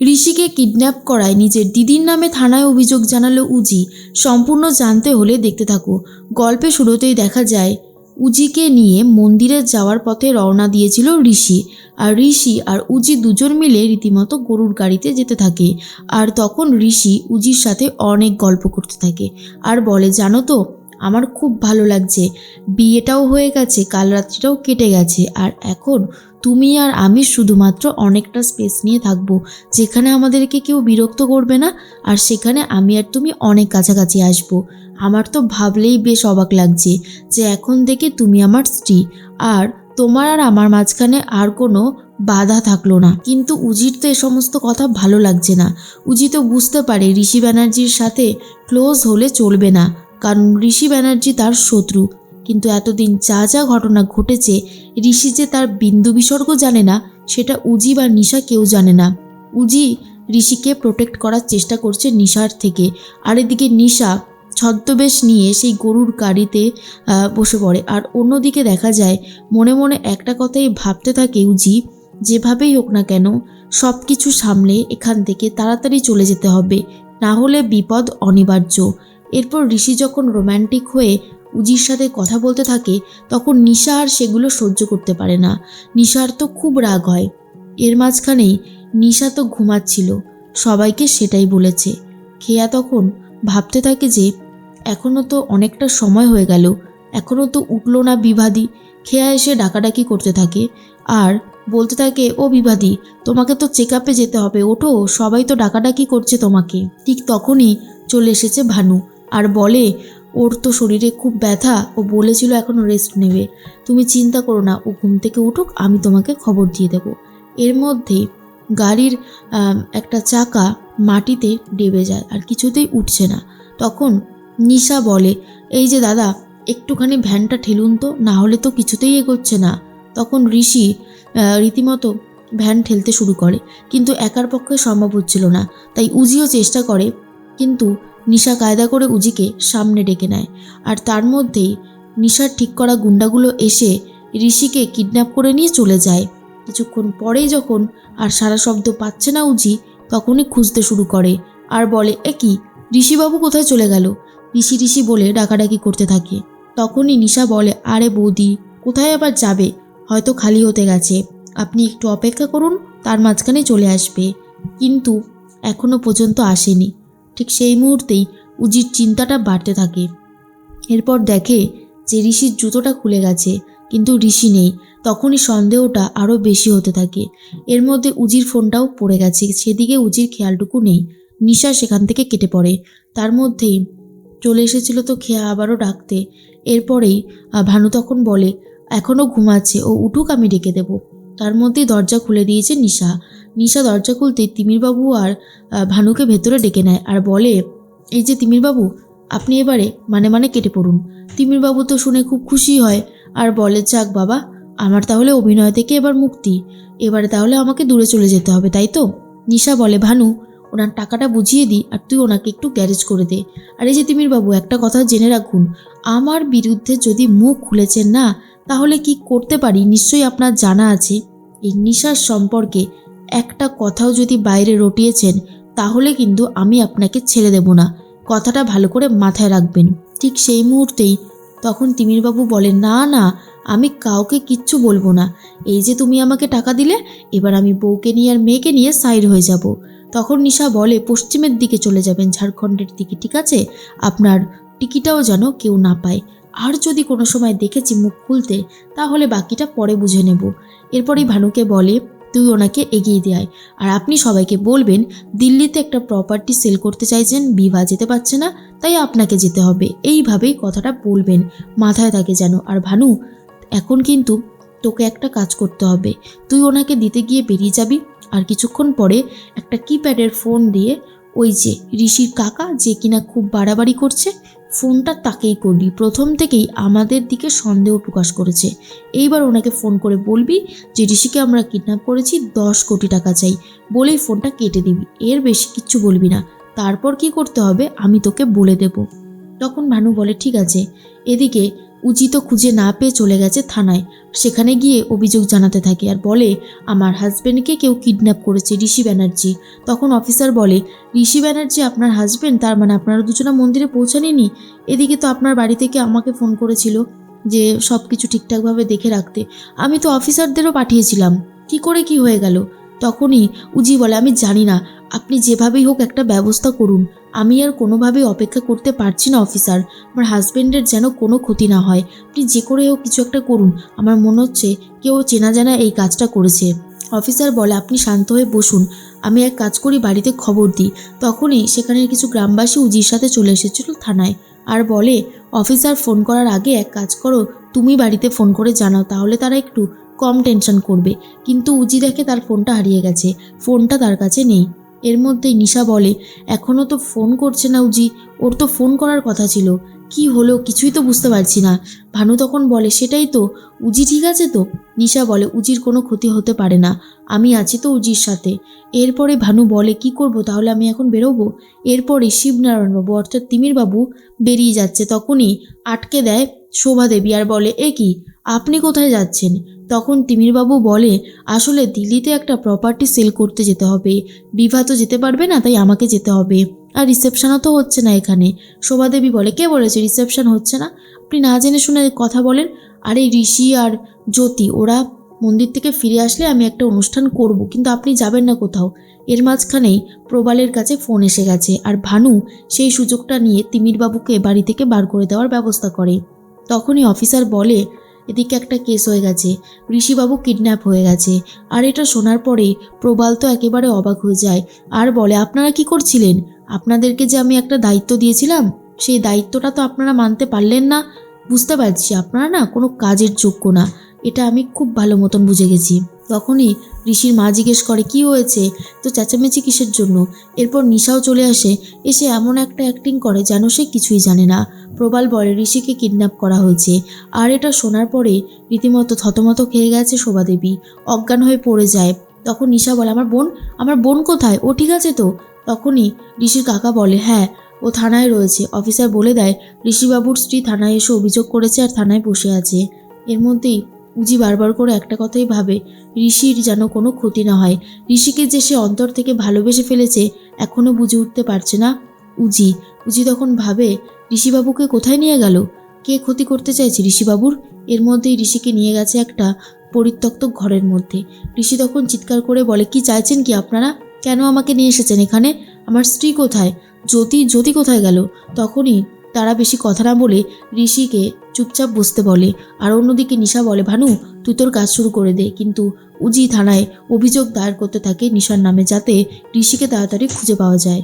ঋষিকে kidnap করায় নিজের দিদির নামে থানায় অভিযোগ জানালো উজি। সম্পূর্ণ জানতে হলে দেখতে থাকো। গল্পে শুরুতেই দেখা যায়, উজিকে নিয়ে মন্দিরে যাওয়ার পথে রওনা দিয়েছিল ঋষি। আর ঋষি আর উজি দুজন মিলে রীতিমতো গরুর গাড়িতে যেতে থাকে। আর তখন ঋষি উজির সাথে অনেক গল্প করতে থাকে। আর বলে, জানো তো আমার খুব ভালো লাগছে। বিয়েটাও হয়ে গেছে, কাল রাত্রিটাও কেটে গেছে। আর এখন তুমি আর আমি শুধুমাত্র অনেকটা স্পেস নিয়ে থাকব। যেখানে আমাদেরকে কেউ বিরক্ত করবে না, আর সেখানে আমি আর তুমি অনেক কাছাকাছি আসব। আমার তো ভাবলেই বেশ অবাক লাগছে যে এখন থেকে তুমি আমার স্ত্রী। আর তোমার আর আমার মাঝখানে আর কোনো বাধা থাকল না। কিন্তু উজির তো এ সমস্ত কথা ভালো লাগছে না। উজি তো বুঝতে পারে ঋষি ব্যানার্জির সাথে ক্লোজ হলে চলবে না। কারণ ঋষি ব্যানার্জি তার শত্রু। কিন্তু এতদিন যা যা ঘটনা ঘটেছে, ঋষি যে তার বিন্দু বিসর্গ জানে না, সেটা উজি বা নিশা কেউ জানে না। উজি ঋষিকে প্রোটেক্ট করার চেষ্টা করছে নিশার থেকে। আর এদিকে নিশা ছদ্মবেশ নিয়ে সেই গরুর গাড়িতে বসে পড়ে। আর অন্যদিকে দেখা যায়, মনে মনে একটা কথাই ভাবতে থাকে উজি, যেভাবেই হোক না কেন সব কিছু সামলে এখান থেকে তাড়াতাড়ি চলে যেতে হবে। না হলে বিপদ অনিবার্য। এরপর ঋষি যখন রোম্যান্টিক হয়ে উজির সাথে কথা বলতে থাকে, তখন নিশা আর সেগুলো সহ্য করতে পারে না। নিশার তো খুব রাগ হয়। এর মাঝখানেই নিশা তো ঘুমাচ্ছিল। সবাইকে সেটাই বলেছে। খেয়া তখন ভাবতে থাকে যে এখনও তো অনেকটা সময় হয়ে গেল এখনও তো উঠল না বিবাদী খেয়া এসে ডাকাডাকি করতে থাকে আর বলতে থাকে, ও বিবাদী তোমাকে তো চেক আপে যেতে হবে, ওঠো, সবাই তো ডাকাডাকি করছে তোমাকে। ঠিক তখনই চলে এসেছে ভানু। আর বলে, ওর তো শরীরে খুব ব্যথা, ও বলেছিল এখন রেস্ট নেবে। তুমি চিন্তা করো না, ও ঘুম থেকে উঠুক, আমি তোমাকে খবর দিয়ে দেবো। এর মধ্যেই গাড়ির একটা চাকা মাটিতে ডেবে যায় আর কিছুতেই উঠছে না। তখন নিশা বলে, এই যে দাদা, একটুখানি ভ্যানটা ঠেলুন তো, না হলে তো কিছুতেই এগোচ্ছে না। তখন ঋষি রীতিমতো ভ্যান ঠেলতে শুরু করে, কিন্তু একার পক্ষে সম্ভব হচ্ছিল না। তাই উজিও চেষ্টা করে, কিন্তু নিশা কায়দা করে উজিকে সামনে ডেকে নেয়। আর তার মধ্যেই নিশার ঠিক করা গুন্ডাগুলো এসে ঋষিকে কিডন্যাপ করে নিয়ে চলে যায়। কিছুক্ষণ পরেই যখন আর সারা শব্দ পাচ্ছে না উজি, তখনই খুঁজতে শুরু করে আর বলে, এ ঋষিবাবু কোথায় চলে গেল? ঋষি ঋষি বলে ডাকাডাকি করতে থাকে। তখনই নিশা বলে, আরে বৌদি, কোথায় আবার যাবে? হয়তো খালি হতে গেছে। আপনি একটু অপেক্ষা করুন, তার মাঝখানে চলে আসবে। কিন্তু এখনও পর্যন্ত আসেনি। ঠিক সেই মুহূর্তেই উজির চিন্তাটা বাড়তে থাকে। এরপর দেখে যে ঋষির জুতোটা খুলে গেছে, কিন্তু ঋষি নেই। তখনই সন্দেহটা আরও বেশি হতে থাকে। এর মধ্যে উজির ফোনটাও পড়ে গেছে। সেদিকে উজির খেয়ালটুকু নেই। নিশা সেখান থেকে কেটে পড়ে। তার মধ্যেই চলে এসেছিল তো খেয়া আবারও ডাকতে। এরপরেই ভানু তখন বলে এখনও ঘুমাচ্ছে। ও উঠুক, আমি ডেকে দেব। তার মধ্যেই দরজা খুলে দিয়েছে নিশা। নিশা দরজা খুলতেই তিমিরবাবু আর ভানুকে ভেতরে ডেকে নেয় আর বলে, এই যে তিমিরবাবু, আপনি এবারে মানে মানে কেটে পড়ুন। তিমিরবাবু তো শুনে খুব খুশি হয় আর বলে, যাক বাবা, আমার তাহলে অভিনয় থেকে এবার মুক্তি। এবারে তাহলে আমাকে দূরে চলে যেতে হবে, তাই তো? নিশা বলে, ভানু, ওনার টাকাটা বুঝিয়ে দিই আর তুই ওনাকে একটু গ্যারেজ করে দে। আর এই যে তিমির বাবু একটা কথা জেনে রাখুন, আমার বিরুদ্ধে যদি মুখ খুলেছেন না তাহলে কি করতে পারি? নিশ্চয়ই আপনার জানা আছে। এই নিশার সম্পর্কে একটা কথাও যদি বাইরে রটিয়েছেন, তাহলে কিন্তু আমি আপনাকে ছেড়ে দেব না। কথাটা ভালো করে মাথায় রাখবেন। ঠিক সেই মুহূর্তেই তখন তিমিরবাবু বলে না না, আমি কাউকে কিচ্ছু বলব না। এই যে তুমি আমাকে টাকা দিলে, এবার আমি বউকে নিয়ে আর মেয়েকে নিয়ে সাইড হয়ে যাব। তখন নিশা বলে, পশ্চিমের দিকে চলে যাবেন ঝাড়খণ্ডের দিকে, ঠিক আছে? আপনার টিকিটাও যেন কেউ না পায়। আর যদি কোনো সময় দেখেছি মুখ খুলতে, তাহলে বাকিটা পরে বুঝে নেব। এরপরেই ভানুকে বলে, তুই ওনাকে এগিয়ে দেয় আর আপনি সবাইকে বলবেন, দিল্লিতে একটা প্রপার্টি সেল করতে চাইছেন, বিভা যেতে পারছে না, তাই আপনাকে যেতে হবে। এইভাবেই কথাটা বলবেন, মাথায় থাকে যেন। আর ভানু, এখন কিন্তু তোকে একটা কাজ করতে হবে। তুই ওনাকে দিতে গিয়ে বেরিয়ে যাবি। আর কিছুক্ষণ পরে একটা কিপ্যাডের ফোন দিয়ে, ওই যে ঋষির কাকা যে কিনা খুব বাড়াবাড়ি করছে ফোনটা তাকেই করবি প্রথম থেকেই আমাদের দিকে সন্দেহ প্রকাশ করেছে। এইবার ওনাকে ফোন করে বলবি যে ঋষিকে আমরা কিডন্যাপ করেছি, দশ কোটি টাকা চাই। বলেই ফোনটা কেটে দিবি। এর বেশি কিচ্ছু বলবি না। তারপর কি করতে হবে আমি তোকে বলে দেব। তখন ভানু বলে, ঠিক আছে। এদিকে উজি তো খুঁজে না পেয়ে চলে গেছে থানায়। সেখানে গিয়ে অভিযোগ জানাতে থাকে আর বলে, আমার হাজব্যান্ডকে কেউ কিডন্যাপ করেছে ঋষি ব্যানার্জি। তখন অফিসার বলে, ঋষি ব্যানার্জি আপনার হাজব্যান্ড তার মানে আপনারা দুজনা মন্দিরে পৌঁছাননি এদিকে তো আপনার বাড়ি থেকে আমাকে ফোন করেছিল যে সব কিছু ঠিকঠাকভাবে দেখে রাখতে। আমি তো অফিসারদেরও পাঠিয়েছিলাম। কি করে কি হয়ে গেল? তখনই উজি বলে, আমি জানি না, আপনি যেভাবেই হোক একটা ব্যবস্থা করুন। আমি আর কোনোভাবেই অপেক্ষা করতে পারছি না, অফিসার। আমার হাজব্যান্ডের যেন কোনো ক্ষতি না হয়। আপনি যে করে হোক কিছু একটা করুন। আমার মনে হচ্ছে কেউ চেনা জানা এই কাজটা করেছে। অফিসার বলে, আপনি শান্ত হয়ে বসুন। আমি এক কাজ করি, বাড়িতে খবর দিই। তখনই সেখানের কিছু গ্রামবাসী উজির সাথে চলে এসেছিল থানায়। আর বলে, অফিসার, ফোন করার আগে এক কাজ করো। তুমি বাড়িতে ফোন করে জানাও, তাহলে তারা একটু কম টেনশন করবে। কিন্তু উজি দেখে তার ফোনটা হারিয়ে গেছে। ফোনটা তার কাছে নেই। এর মধ্যেই নিশা বলে এখনও তো ফোন করছে না উজি। ওর তো ফোন করার কথা ছিল। কি হলো কিছুই তো বুঝতে পারছি না। ভানু তখন বলে, সেটাই তো। উজি ঠিক আছে তো? নিশা বলে, উজির কোনো ক্ষতি হতে পারে না। আমি আছি তো উজির সাথে। এরপরে ভানু বলে, কি করব? তাহলে আমি এখন বেরোবো? এরপরে শিবনারায়ণবাবু, অর্থাৎ তিমির বাবু বেরিয়ে যাচ্ছে। তখনই আটকে দেয় শোভা দেবী আর বলে, এ কি? আপনি কোথায় যাচ্ছেন? তখন তিমিরবাবু বলে, আসলে দিল্লিতে একটা প্রপার্টি সেল করতে যেতে হবে। বিভা তো যেতে পারবে না, তাই আমাকে যেতে হবে। আর রিসেপশনও তো হচ্ছে না এখানে। শোভাদেবী বলে, কে বলেছে? রিসেপশন হচ্ছে না? আপনি না জেনে শুনে কথা বলেন। আর এই ঋষি আর জ্যোতি, ওরা মন্দির থেকে ফিরে আসলে আমি একটা অনুষ্ঠান করব, কিন্তু আপনি যাবেন না কোথাও। এর মাঝখানেই প্রবালের কাছে ফোন এসে গেছে। আর ভানু সেই সুযোগটা নিয়ে তিমিরবাবুকে বাড়ি থেকে বার করে দেওয়ার ব্যবস্থা করে। তখনই অফিসার বলে, এদিকে একটা কেস হয়ে গেছে। ঋষিবাবু কিডন্যাপ হয়ে গেছে। আর এটা শোনার পরে প্রবাল তো একেবারে অবাক হয়ে যায়। আর বলে, আপনারা কি করছিলেন? আপনাদেরকে যে আমি একটা দায়িত্ব দিয়েছিলাম, সেই দায়িত্বটা তো আপনারা মানতে পারলেন না। বুঝতে পারছি, আপনারা না কোনো কাজের যোগ্য না। এটা আমি খুব ভালো মতন বুঝে গেছি। তখনই ঋষির মা জিজ্ঞেস করে, কি হয়েছে? তো চেঁচামেচি কিসের জন্য? এরপর নিশাও চলে আসে, এসে এমন একটা অ্যাক্টিং করে যেন সে কিছুই জানে না। প্রবাল বলে, ঋষিকে কিডন্যাপ করা হয়েছে। আর এটা শোনার পরে রীতিমতো থতমত খেয়ে গেছে শোভাদেবী। অজ্ঞান হয়ে পড়ে যায়। তখন নিশা বলে, আমার বোন? আমার বোন কোথায়? ও ঠিক আছে তো? তখনই ঋষির কাকা বলে হ্যাঁ ও থানায় রয়েছে। অফিসার বলে দেয়, ঋষিবাবুর স্ত্রী থানায় এসে অভিযোগ করেছে আর থানায় বসে আছে। এর মধ্যেই উজি বারবার করে একটা কথাই ভাবে, ঋষির যেন কোনো ক্ষতি না হয়। ঋষিকে যে সে অন্তর থেকে ভালোবেসে ফেলেছে এখনও বুঝে উঠতে পারছে না। উজি উজি তখন ভাবে, ঋষিবাবুকে কোথায় নিয়ে গেল? কে ক্ষতি করতে চাইছে ঋষিবাবুর? এর মধ্যেই ঋষিকে নিয়ে গেছে একটা পরিত্যক্ত ঘরের মধ্যে। ঋষি তখন চিৎকার করে বলে, কি চাইছেন কি আপনারা? কেন আমাকে নিয়ে এসেছেন এখানে? আমার স্ত্রী কোথায়? জ্যোতি জ্যোতি কোথায় গেল? তখনই তারা বেশি কথা না বলে ঋষিকে চুপচাপ বসতে বলে। আর অন্যদিকে নিশা বলে, ভানু, তুই তোর কাজ শুরু করে দে। কিন্তু উজি থানায় অভিযোগ দায়ের করতে থাকে নিশার নামে, যাতে ঋষিকে তাড়াতাড়ি খুঁজে পাওয়া যায়।